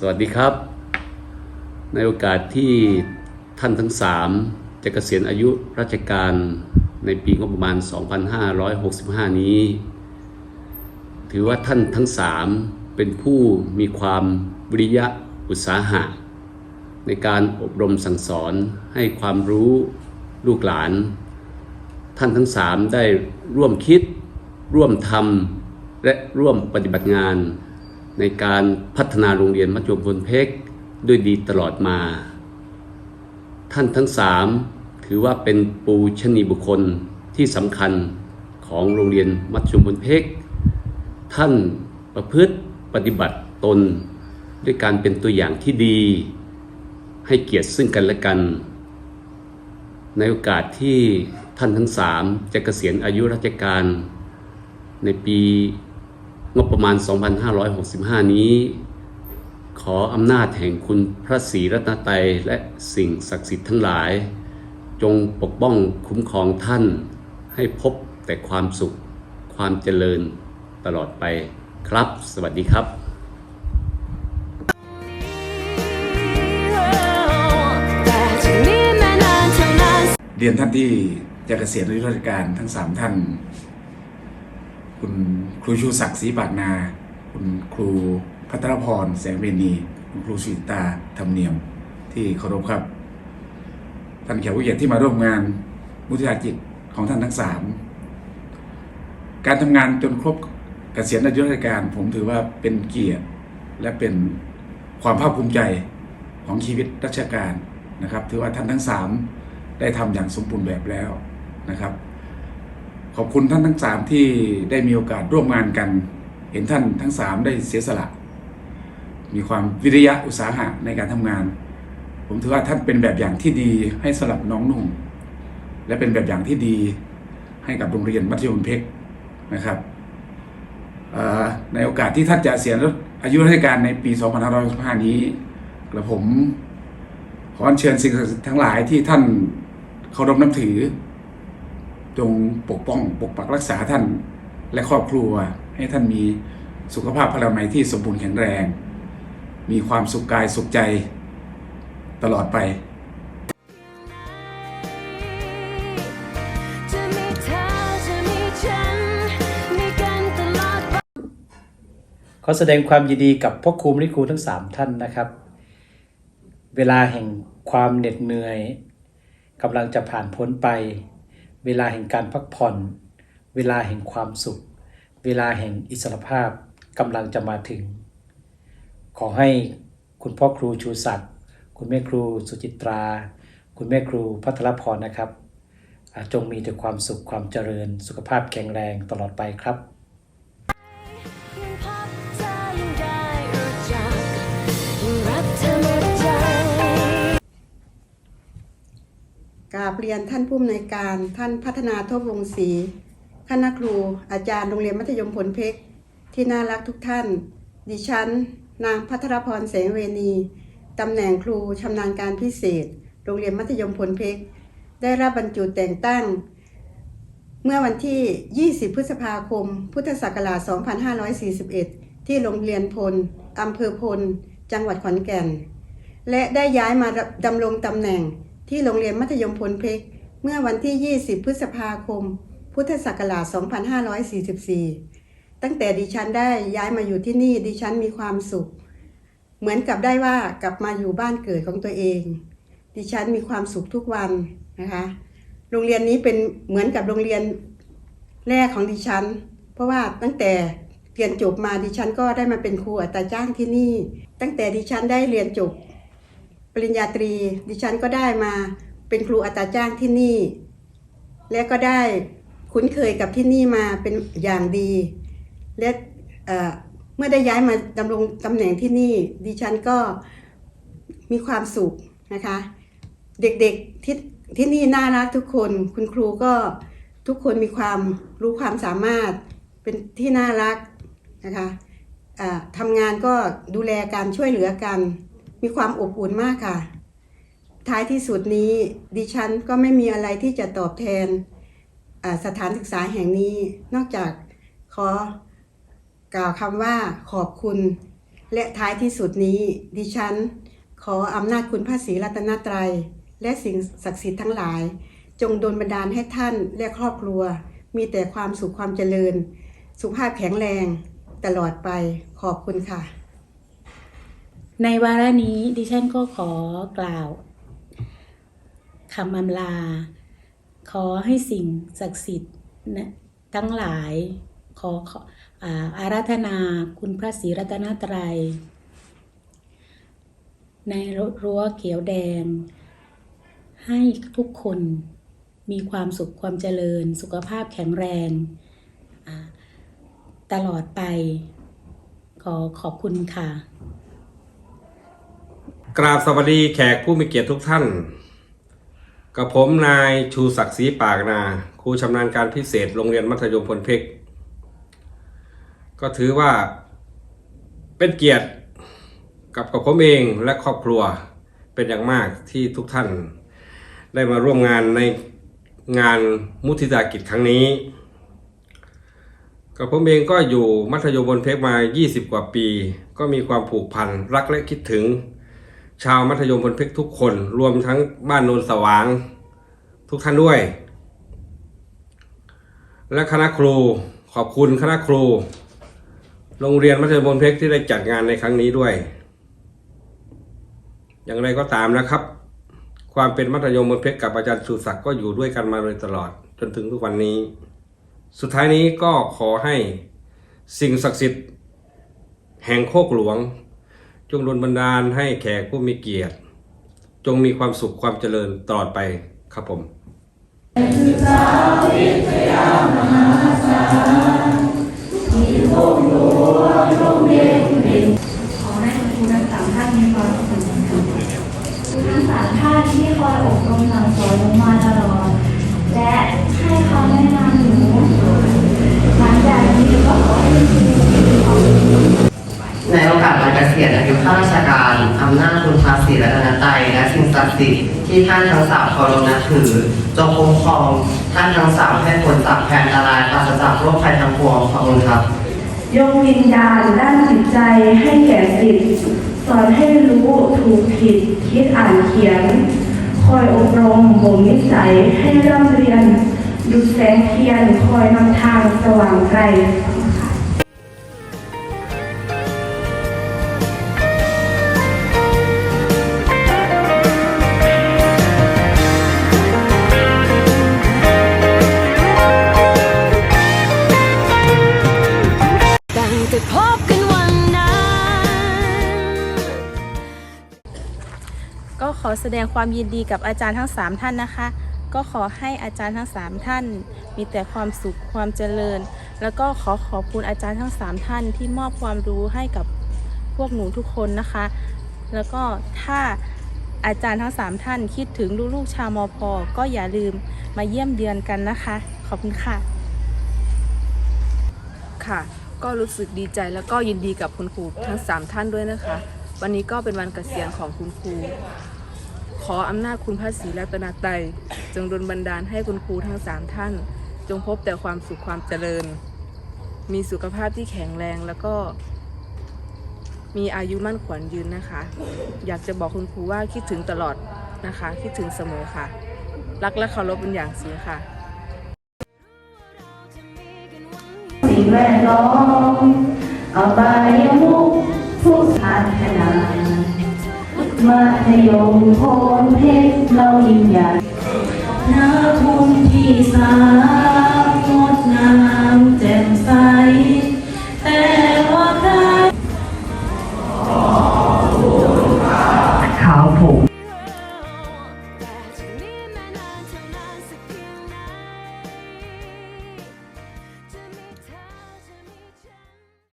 สวัสดีครับ ในโอกาสที่ท่านทั้งสามจะเกษียณอายุราชการในปีงบประมาณ 2565 นี้ ถือว่าท่านทั้งสามเป็นผู้มีความวิริยะอุตสาหะ ในการอบรมสั่งสอนให้ความรู้ลูกหลาน ท่านทั้งสามได้ร่วมคิด ร่วมทำและร่วมปฏิบัติงาน ในการพัฒนาโรงเรียนมัธยมพลเพกด้วยดีตลอดมา ท่านทั้งสามถือว่าเป็นปูชนีบุคคลที่สำคัญของโรงเรียนมัธยมพลเพกท่านประพฤติปฏิบัติตน ด้วยการเป็นตัวอย่างที่ดี ให้เกียรติซึ่งกันและกัน ในโอกาสที่ท่านทั้งสามจะเกษียณอายุราชการในปี งบประมาณ 2565 นี้ ขออำนาจแห่งคุณพระศรีรัตนตรัยและสิ่งศักดิ์สิทธิ์ทั้งหลาย จงปกป้องคุ้มครองท่าน ให้พบแต่ความสุขความเจริญตลอดไปครับ สวัสดีครับเรียนท่านที่จะเกษียณอายุราชการทั้งสามท่าน คุณครูชูศักดิ์ศรีปากนา คุณครูพัทรพรแสงเวณีคุณครูสุิตาธรรมเนียม ที่เคารพครับ ท่านแขกผู้เกียรติที่มาร่วมงานมุทิตาจิตของท่านทั้งสามการทำงานจนครบเกษียณอายุราชการ ผมถือว่าเป็นเกียรติและเป็นความภาคภูมิใจของชีวิตราชการนะครับ ถือว่าท่านทั้งสามได้ทำอย่างสมบูรณ์แบบแล้วนะครับ ขอบคุณท่านทั้งสามที่ได้มีโอกาสร่วมงานกัน เห็นท่านทั้งสามได้เสียสละ มีความวิริยะอุตสาหะในการทำงาน ผมถือว่าท่านเป็นแบบอย่างที่ดีให้สำหรับน้องนุ่งและเป็นแบบอย่างที่ดีให้กับโรงเรียนมัธยมเพชรนะครับในโอกาสที่ท่านจะเสียอายุราชการในปี 2565 นี้กระผมขอเชิญสิ่งศักดิ์สิทธิ์ทั้งหลายที่ท่านเคารพนับถือ จงปกป้องปกปักรักษาท่านและครอบครัว ให้ท่านมีสุขภาพพลามัยที่สมบูรณ์แข็งแรง มีความสุขกายสุขใจตลอดไปเขอแสดงความยินดีกับพ่อครูมริครูทั้งสามท่านนะครับ เวลาแห่งความเหน็ดเหนื่อยกำลังจะผ่านพ้นไป เวลาแห่งการพักผ่อน เวลาแห่งความสุข เวลาแห่งอิสรภาพกำลังจะมาถึง ขอให้คุณพ่อครูชูศักดิ์คุณแม่ครูสุจิตรา คุณแม่ครูพัทรพรนะครับจงมีแต่ความสุขความเจริญสุขภาพแข็งแรงตลอดไปครับ กราบเรียนท่านผู้อำนวยการท่านพัฒนาทบวงศรีคณะครู อาจารย์โรงเรียนมัธยมผลเพชรที่น่ารักทุกท่าน ดิฉัน นางพัทรพรแสงเวณีตำแหน่งครูชำนาญการพิเศษ โรงเรียนมัธยมผลเพชรได้รับบรรจุแต่งตั้ง เมื่อวันที่ 20 พฤษภาคม พุทธศักราช 2541 ที่โรงเรียนพลอำเภอพล จังหวัดขอนแก่น และได้ย้ายมาดำรงตำแหน่ง ที่โรงเรียนมัธยมพลเพชรเมื่อวันที่ 20 พฤษภาคม พุทธศักราช 2544 ตั้งแต่ดิฉันได้ย้ายมาอยู่ที่นี่ดิฉันมีความสุข เหมือนกับได้ว่ากลับมาอยู่บ้านเกิดของตัวเอง ดิฉันมีความสุขทุกวันนะคะ โรงเรียนนี้เป็นเหมือนกับโรงเรียนแรกของดิฉัน เพราะว่าตั้งแต่เรียนจบมาดิฉันก็ได้มาเป็นครูอัตราจ้างที่นี่ ตั้งแต่ดิฉันได้เรียนจบ ริญญาตรี ดิฉันก็ได้มาเป็นครูอัตราจ้างที่นี่ และก็ได้คุ้นเคยกับที่นี่มาเป็นอย่างดี และเเมื่อได้ย้ายมาดำรงตำแหน่งที่นี่ ดิฉันก็มีความสุขนะคะ เด็กๆที่ที่นี่น่ารักทุกคน คุณครูก็ทุกคนมีความรู้ความสามารถเป็นที่น่ารักนะคะอ่าทำงานก็ดูแลการช่วยเหลือกัน มีความอบอุ่นมากค่ะ ท้ายที่สุดนี้ดิฉันก็ไม่มีอะไรที่จะตอบแทนสถานศึกษาแห่งนี้ นอกจากขอกล่าวคำว่าขอบคุณ และท้ายที่สุดนี้ ดิฉัน ขออำนาจคุณพระศรีรัตนตรัย และสิ่งศักดิ์สิทธิ์ทั้งหลาย จงดลบันดาลให้ท่านและครอบครัว มีแต่ความสุขความเจริญ สุขภาพแข็งแรงตลอดไปขอบคุณค่ะ ในวาระนี้ดิฉันก็ขอกล่าวคำอำลา ขอให้สิ่งศักดิ์สิทธิ์นะทั้งหลายขอขออาราธนาคุณพระศรีรัตนตรัย ในรั้วเขียวแดง ให้ทุกคนมีความสุขความเจริญ สุขภาพแข็งแรง ตลอดไป ขอขอบคุณค่ะ กราบสวัสดีแขกผู้มีเกียรติทุกท่าน กับผมนายชูศักดิ์ศรีปากนา ครูชำนาญการพิเศษโรงเรียนมัธยมพลเพกก็ถือว่าเป็นเกียรติกับกับผมเองและครอบครัวเป็นอย่างมากที่ทุกท่าน ได้มาร่วมงานในงานมุทิตากิจครั้งนี้ กับผมเองก็อยู่มัธยมบนเพกมา 20 กว่าปี ก็มีความผูกพันรักและคิดถึง ชาวมัธยมพลเพชรทุกคน รวมทั้งบ้านโนนสว่าง ทุกท่านด้วย และคณะครูขอบคุณคณะครู โรงเรียนมัธยมพลเพชรที่ได้จัดงานในครั้งนี้ด้วย อย่างไรก็ตามนะครับ ความเป็นมัธยมพลเพชรกับอาจารย์ชูศักดิ์ก็อยู่ด้วยกันมาโดยตลอดจนถึงทุกวันนี้ สุดท้ายนี้ก็ขอให้สิ่งศักดิ์สิทธิ์แห่งโคกหลวง จงดลบันดาลให้แขกผู้มีเกียรติ จงมีความสุขความเจริญตลอดไปครับผมขอให้คุณครูทั้งสามท่านมีความสุขครูทั้งสามท่านที่คอยอบรมสั่งสอนหนูมาตลอดและให้คำแนะนำหนูหลังจากนี้ก็ขอให้ครูมีความสุข ในโอกาสวัน เกษียณอายุข้าราชการอำนาจคุณภาษีรัตนตรัยและสิ่งศักดิ์สิทธิ์ที่ท่านทั้งสามเคารพนับถือ จงคุ้มครองท่านทั้งสามให้พ้นจากแผนอันตรายปราศจากโรคภัยทั้งปวงขอบคุณครับ ยกวิญญาณด้านจิตใจให้แก่สิทธิ์สอนให้รู้ถูกผิดคิดอ่านเขียน คอยอบรมบ่มนิสัยให้เริ่มเรียน ดุจแสงเทียนคอยนำทางสว่างไกล อแสดงความยินดีกับอาจารย์ทั้ง 3 ท่านนะคะ ก็ขอให้อาจารย์ทั้ง 3 ท่าน มีแต่ความสุขความเจริญ แล้วก็ขอขอบคุณอาจารย์ทั้ง 3 ท่านที่มอบความรู้ให้กับพวกหนูทุกคนนะคะ แล้วก็ถ้าอาจารย์ทั้ง 3 ท่านคิดถึงลูกๆชาวมอพอก็อย่าลืมมาเยี่ยมเยือนกันนะคะ ขอบคุณค่ะ ค่ะ ก็รู้สึกดีใจแล้วก็ยินดีกับคุณครูทั้ง 3 ท่านด้วยนะคะ วันนี้ก็เป็นวันเกษียณของคุณครู ขออำนาจคุณพระศรีรัตนตรัยจงดลบันดาลให้คุณครูทั้ง3ท่าน จงพบแต่ความสุขความเจริญ มีสุขภาพที่แข็งแรงแล้วก็มีอายุมั่นขวัญยืนนะคะ อยากจะบอกคุณครูว่าคิดถึงตลอดนะคะ คิดถึงเสมอค่ะ รักและเคารพเป็นอย่างสูงค่ะ สิ่งแวดล้อมอบายมุขผู้พัฒนา มัธยมโพนเพชรเรายิ่งใหญ่นักบุญที่สา